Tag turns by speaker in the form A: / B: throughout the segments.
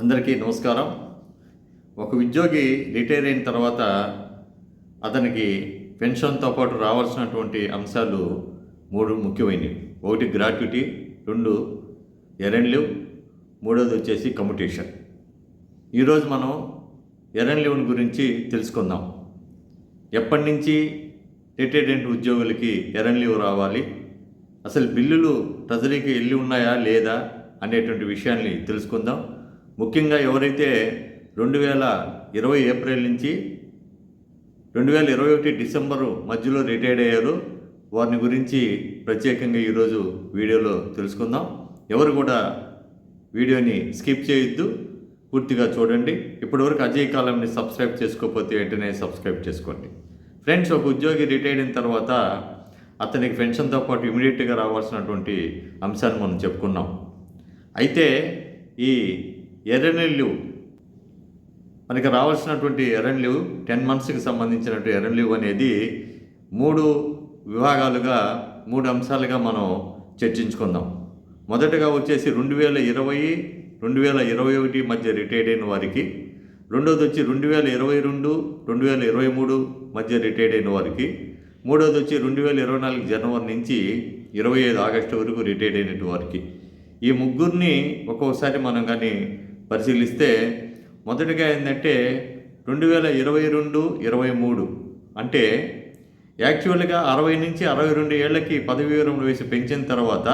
A: అందరికీ నమస్కారం. ఒక ఉద్యోగి రిటైర్ అయిన తర్వాత అతనికి పెన్షన్తో పాటు రావాల్సినటువంటి అంశాలు మూడు ముఖ్యమైనవి. ఒకటి గ్రాట్యుటీ రెండు ఎరన్ లీవ్ మూడోది వచ్చేసి కమ్యూటేషన్. ఈరోజు మనం ఎరన్ లీవ్ని గురించి తెలుసుకుందాం. ఎప్పటి నుంచి రిటైర్మెంట్ ఉద్యోగులకి ఎరెన్ లీవ్ రావాలి? అసలు బిల్లులు ట్రెజరీకి వెళ్ళి ఉన్నాయా లేదా అనేటువంటి విషయాన్ని తెలుసుకుందాం. ముఖ్యంగా ఎవరైతే రెండు వేల ఇరవై ఏప్రిల్ నుంచి రెండు వేల ఇరవై ఒకటి డిసెంబరు మధ్యలో రిటైర్డ్ అయ్యారో వారిని గురించి ప్రత్యేకంగా ఈరోజు వీడియోలో తెలుసుకుందాం. ఎవరు కూడా వీడియోని స్కిప్ చేయొద్దు పూర్తిగా చూడండి. ఇప్పటివరకు అజయ్ కాలంని సబ్స్క్రైబ్ చేసుకోకపోతే వెంటనే సబ్స్క్రైబ్ చేసుకోండి. ఫ్రెండ్స్ ఒక ఉద్యోగి రిటైర్ అయిన తర్వాత అతనికి పెన్షన్తో పాటు ఇమీడియట్గా రావాల్సినటువంటి అంశాన్ని మనం చెప్పుకున్నాం. అయితే ఈ ఎర్రనీళ్ళు మనకి రావాల్సినటువంటి ఎర్రన్లు టెన్ మంత్స్కి సంబంధించినటువంటి ఎర్రన్లు అనేది మూడు విభాగాలుగా మూడు అంశాలుగా మనం చర్చించుకుందాం. మొదటగా వచ్చేసి రెండు వేల ఇరవై రెండు వేల ఇరవై ఒకటి మధ్య రిటైర్డ్ అయిన వారికి రెండోది వచ్చి రెండు వేల ఇరవై రెండు రెండు వేల ఇరవై మూడు మధ్య రిటైర్డ్ అయిన వారికి మూడోది వచ్చి రెండు వేల ఇరవై నాలుగు జనవరి నుంచి ఇరవై ఐదు ఆగస్టు వరకు రిటైర్డ్ అయినటువంటి వారికి. ఈ ముగ్గురిని ఒక్కొక్కసారి మనం కానీ పరిశీలిస్తే మొదటిగా ఏంటంటే రెండు వేల ఇరవై రెండు ఇరవై మూడు. అంటే యాక్చువల్గా అరవై నుంచి అరవై రెండు ఏళ్ళకి పదవి విరమణ వేసి పెంచిన తర్వాత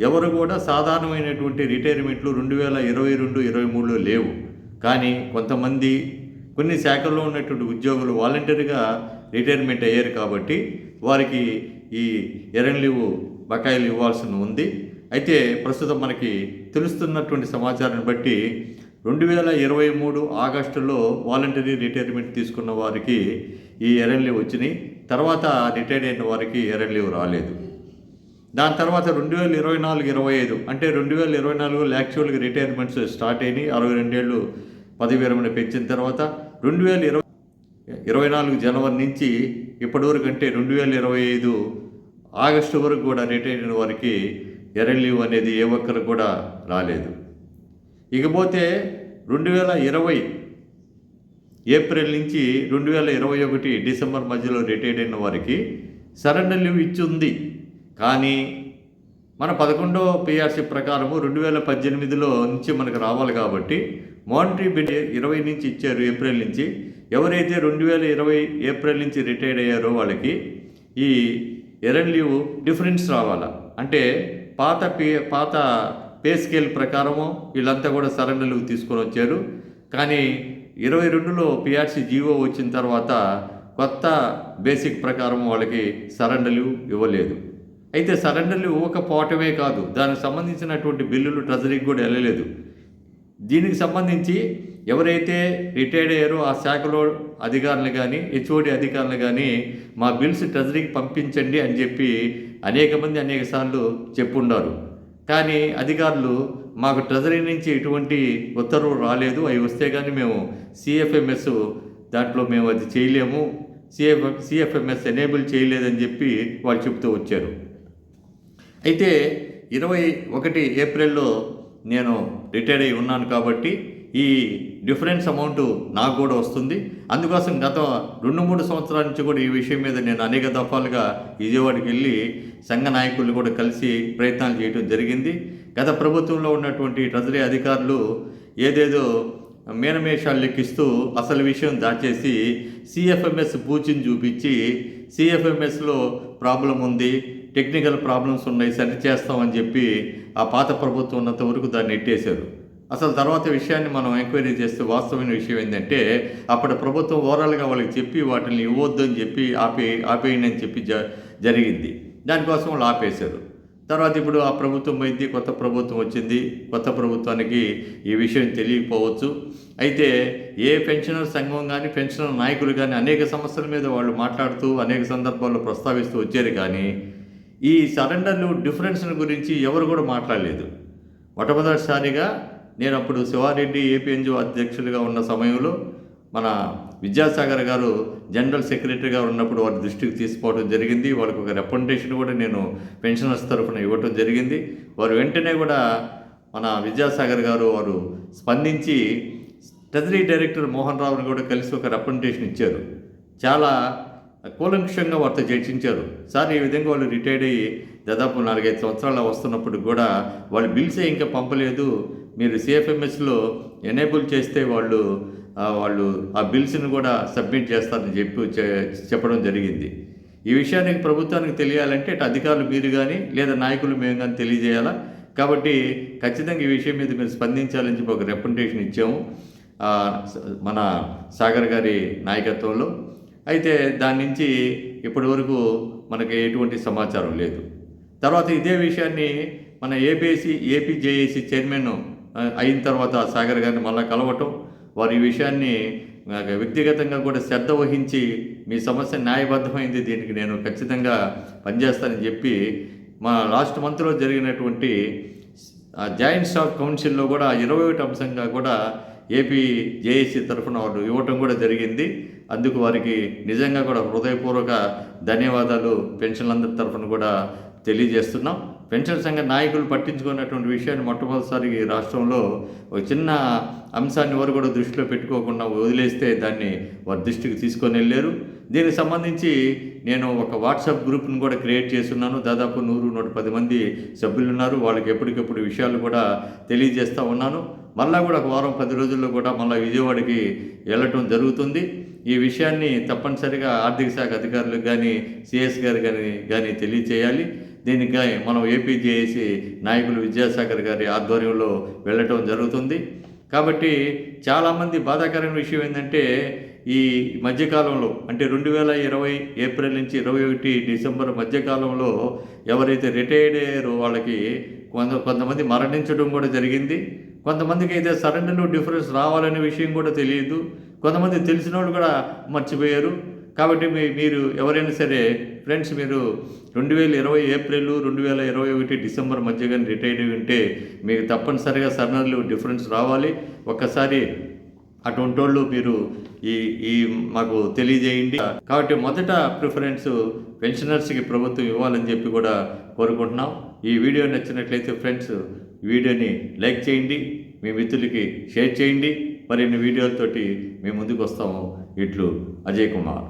A: ఎవరు కూడా సాధారణమైనటువంటి రిటైర్మెంట్లు రెండు వేల ఇరవై రెండు ఇరవై మూడులో లేవు. కానీ కొంతమంది కొన్ని శాఖల్లో ఉన్నటువంటి ఉద్యోగులు వాలంటరీగా రిటైర్మెంట్ అయ్యారు కాబట్టి వారికి ఈ ఎరన్ లీవ్ బకాయిలు ఇవ్వాల్సి ఉంది. అయితే ప్రస్తుతం మనకి తెలుస్తున్నటువంటి సమాచారాన్ని బట్టి రెండు వేల ఇరవై మూడు ఆగస్టులో వాలంటరీ రిటైర్మెంట్ తీసుకున్న వారికి ఈ ఎరన్ వచ్చినాయి. తర్వాత రిటైర్డ్ అయిన వారికి ఎరన్ రాలేదు. దాని తర్వాత రెండు వేల ఇరవై నాలుగు ఇరవై ఐదు అంటే రెండు వేల ఇరవై నాలుగులో యాక్చువల్గా రిటైర్మెంట్స్ స్టార్ట్ అయినాయి. అరవై రెండేళ్ళు పదవి విరమణ పెంచిన తర్వాత రెండు వేల ఇరవై ఇరవై నాలుగు జనవరి నుంచి ఇప్పటివరకు అంటే రెండు వేల ఇరవై ఐదు ఆగస్టు వరకు కూడా రిటైర్ అయిన వారికి ఎరన్ అనేది ఏ ఒక్కరికి కూడా రాలేదు. ఇకపోతే రెండు వేల ఇరవై ఏప్రిల్ నుంచి రెండు వేల ఇరవై ఒకటి డిసెంబర్ మధ్యలో రిటైర్డ్ అయిన వారికి సరెండర్ లీవ్ ఇచ్చి ఉంది కానీ మన పదకొండో పిఆర్సీ ప్రకారము రెండు వేల పద్దెనిమిదిలో నుంచి మనకు రావాలి కాబట్టి మానిటరీ బిడ్ ఇరవై నుంచి ఇచ్చారు ఏప్రిల్ నుంచి. ఎవరైతే రెండు వేల ఇరవై ఏప్రిల్ నుంచి రిటైర్డ్ అయ్యారో వాళ్ళకి ఈ ఎరన్ లీవ్ డిఫరెన్స్ రావాలా? అంటే పాత పే పాత పే స్కేల్ ప్రకారము వీళ్ళంతా కూడా సరెండర్లు తీసుకొని వచ్చారు. కానీ ఇరవై రెండులో పిఆర్సీ జీవో వచ్చిన తర్వాత కొత్త బేసిక్ ప్రకారం వాళ్ళకి సరెండర్లు ఇవ్వలేదు. అయితే సరెండర్లు ఇవ్వకపోవటమే కాదు దానికి సంబంధించినటువంటి బిల్లులు ట్రెజరీకి కూడా వెళ్ళలేదు. దీనికి సంబంధించి ఎవరైతే రిటైర్డ్ అయ్యారో ఆ శాఖలో అధికారులు కానీ హెచ్ఓడి అధికారులు కానీ మా బిల్స్ ట్రెజరీకి పంపించండి అని చెప్పి అనేక మంది అనేక సార్లు చెప్పుండారు. కానీ అధికారులు మాకు ట్రెజరీ నుంచి ఎటువంటి ఉత్తర్వులు రాలేదు. అవి వస్తే కానీ మేము సిఎఫ్ఎంఎస్ దాంట్లో మేము అది చేయలేము. సిఎఫ్ సిఎఫ్ఎంఎస్ ఎనేబుల్ చేయలేదని చెప్పి వాళ్ళు చెబుతూ వచ్చారు. అయితే ఇరవై ఒకటి ఏప్రిల్లో నేను రిటైర్ అయి ఉన్నాను కాబట్టి ఈ డిఫరెన్స్ అమౌంట్ నాకు కూడా వస్తుంది. అందుకోసం గత రెండు మూడు సంవత్సరాల నుంచి కూడా ఈ విషయం మీద నేను అనేక దఫాలుగా విజయవాడకి వెళ్ళి సంఘ నాయకులు కూడా కలిసి ప్రయత్నాలు చేయడం జరిగింది. గత ప్రభుత్వంలో ఉన్నటువంటి ట్రెజరీ అధికారులు ఏదేదో మీనమేషాలు లెక్కిస్తూ అసలు విషయం దాచేసి సిఎఫ్ఎంఎస్ పూచిని చూపించి సిఎఫ్ఎంఎస్లో ప్రాబ్లం ఉంది టెక్నికల్ ప్రాబ్లమ్స్ ఉన్నాయి సరి చేస్తామని చెప్పి ఆ పాత ప్రభుత్వం ఉన్నంత వరకు దాన్ని ఎట్టేశారు అసలు తర్వాత విషయాన్ని మనం ఎంక్వైరీ చేస్తే వాస్తవమైన విషయం ఏంటంటే అప్పటి ప్రభుత్వం ఓవరాల్గా వాళ్ళకి చెప్పి వాటిని ఇవ్వద్దు అని చెప్పి ఆపే ఆపేయండి అని చెప్పి జ జరిగింది. దానికోసం వాళ్ళు ఆపేశారు. తర్వాత ఇప్పుడు ఆ ప్రభుత్వం పోయింది కొత్త ప్రభుత్వం వచ్చింది. కొత్త ప్రభుత్వానికి ఈ విషయం తెలియకపోవచ్చు. అయితే ఏ పెన్షనర్ సంఘం కానీ పెన్షనర్ నాయకులు కానీ అనేక సమస్యల మీద వాళ్ళు మాట్లాడుతూ అనేక సందర్భాల్లో ప్రస్తావిస్తూ వచ్చారు కానీ ఈ సరెండర్లు డిఫరెన్స్ గురించి ఎవరు కూడా మాట్లాడలేదు. మొట్టమొదటిసారిగా నేను అప్పుడు శివారెడ్డి ఏపీఎన్జిఓ అధ్యక్షులుగా ఉన్న సమయంలో మన విద్యాసాగర్ గారు జనరల్ సెక్రటరీగా ఉన్నప్పుడు వారి దృష్టికి తీసుకోవడం జరిగింది. వాళ్ళకి ఒక రిప్రజెంటేషన్ కూడా నేను పెన్షనర్స్ తరఫున ఇవ్వటం జరిగింది. వారు వెంటనే కూడా మన విద్యాసాగర్ గారు వారు స్పందించి ట్రెజరీ డైరెక్టర్ మోహన్ రావుని కూడా కలిసి ఒక రిప్రజెంటేషన్ ఇచ్చారు. చాలా కూలంక్షంగా వారితో చర్చించారు. సార్ ఈ విధంగా వాళ్ళు రిటైర్డ్ అయ్యి దాదాపు నాలుగైదు సంవత్సరాలు వస్తున్నప్పుడు కూడా వాళ్ళు బిల్సే ఇంకా పంపలేదు. మీరు సిఎఫ్ఎంఎస్లో ఎనేబుల్ చేస్తే వాళ్ళు వాళ్ళు ఆ బిల్స్ని కూడా సబ్మిట్ చేస్తారని చెప్పి చె- చెప్పడం జరిగింది. ఈ విషయానికి ప్రభుత్వానికి తెలియాలంటే అధికారులు మీరు కానీ లేదా నాయకులు మేము కానీ తెలియజేయాలా? కాబట్టి ఖచ్చితంగా ఈ విషయం మీద మీరు స్పందించాలని చెప్పి ఒక రిప్రజెంటేషన్ ఇచ్చాము మన సాగర్ గారి నాయకత్వంలో. అయితే దాని నుంచి ఇప్పటి వరకు మనకి ఎటువంటి సమాచారం లేదు. తర్వాత ఇదే విషయాన్ని మన ఏపీఎస్సి ఏపీజేఏసీ చైర్మన్ అయిన తర్వాత సాగర్ గారిని మళ్ళీ కలవటం వారు ఈ విషయాన్ని వ్యక్తిగతంగా కూడా శ్రద్ధ వహించి మీ సమస్య న్యాయబద్ధమైంది దీనికి నేను ఖచ్చితంగా పనిచేస్తానని చెప్పి మా లాస్ట్ మంత్లో జరిగినటువంటి జాయింట్ స్టాఫ్ కౌన్సిల్లో కూడా ఇరవై ఒకటి అంశంగా కూడా ఏపీ జేఏసీ తరఫున వాళ్ళు ఇవ్వటం కూడా జరిగింది. అందుకు వారికి నిజంగా కూడా హృదయపూర్వక ధన్యవాదాలు పెన్షన్లందరి తరఫున కూడా తెలియజేస్తున్నాం. పెన్షన్ సంఘ నాయకులు పట్టించుకున్నటువంటి విషయాన్ని మొట్టమొదటిసారి ఈ రాష్ట్రంలో ఒక చిన్న అంశాన్ని వారు కూడా దృష్టిలో పెట్టుకోకుండా వదిలేస్తే దాన్ని వారి దృష్టికి తీసుకొని వెళ్ళారు. దీనికి సంబంధించి నేను ఒక వాట్సాప్ గ్రూప్ను కూడా క్రియేట్ చేస్తున్నాను. దాదాపు నూరు నూట పది మంది సభ్యులు ఉన్నారు. వాళ్ళకి ఎప్పటికప్పుడు విషయాలు కూడా తెలియజేస్తూ ఉన్నాను. మళ్ళీ కూడా ఒక వారం పది రోజుల్లో కూడా మళ్ళీ విజయవాడకి వెళ్ళటం జరుగుతుంది. ఈ విషయాన్ని తప్పనిసరిగా ఆర్థిక శాఖ అధికారులకు కానీ సిఎస్ గారు కానీ కానీ తెలియచేయాలి. దీనికి మనం ఏపీజేఏసీ నాయకులు విద్యాసాగర్ గారి ఆధ్వర్యంలో వెళ్ళటం జరుగుతుంది. కాబట్టి చాలామంది బాధాకరమైన విషయం ఏంటంటే ఈ మధ్యకాలంలో అంటే రెండు వేల ఇరవై ఏప్రిల్ నుంచి ఇరవై ఒకటి డిసెంబర్ మధ్యకాలంలో ఎవరైతే రిటైర్డ్ అయ్యారో వాళ్ళకి కొంత కొంతమంది మరణించడం కూడా జరిగింది. కొంతమందికి అయితే సరెండర్లో డిఫరెన్స్ రావాలనే విషయం కూడా తెలియదు. కొంతమంది తెలిసిన వాళ్ళు కూడా మర్చిపోయారు. కాబట్టి మీ మీరు ఎవరైనా సరే ఫ్రెండ్స్ మీరు రెండు వేల ఇరవై ఏప్రిల్ రెండు వేల ఇరవై ఒకటి డిసెంబర్ మధ్య కానీ రిటైర్ అయి ఉంటే మీకు తప్పనిసరిగా సర్నర్లు డిఫరెన్స్ రావాలి. ఒక్కసారి అటువంటి వాళ్ళు మీరు ఈ ఈ మాకు తెలియజేయండి. కాబట్టి మొదట ప్రిఫరెన్స్ పెన్షనర్స్కి ప్రభుత్వం ఇవ్వాలని చెప్పి కూడా కోరుకుంటున్నాం. ఈ వీడియో నచ్చినట్లయితే ఫ్రెండ్స్ వీడియోని లైక్ చేయండి. మీ మిత్రులకి షేర్ చేయండి. మరిన్ని వీడియోలతోటి మేము ముందుకు వస్తాము. ఇట్లు అజయ్ కుమార్.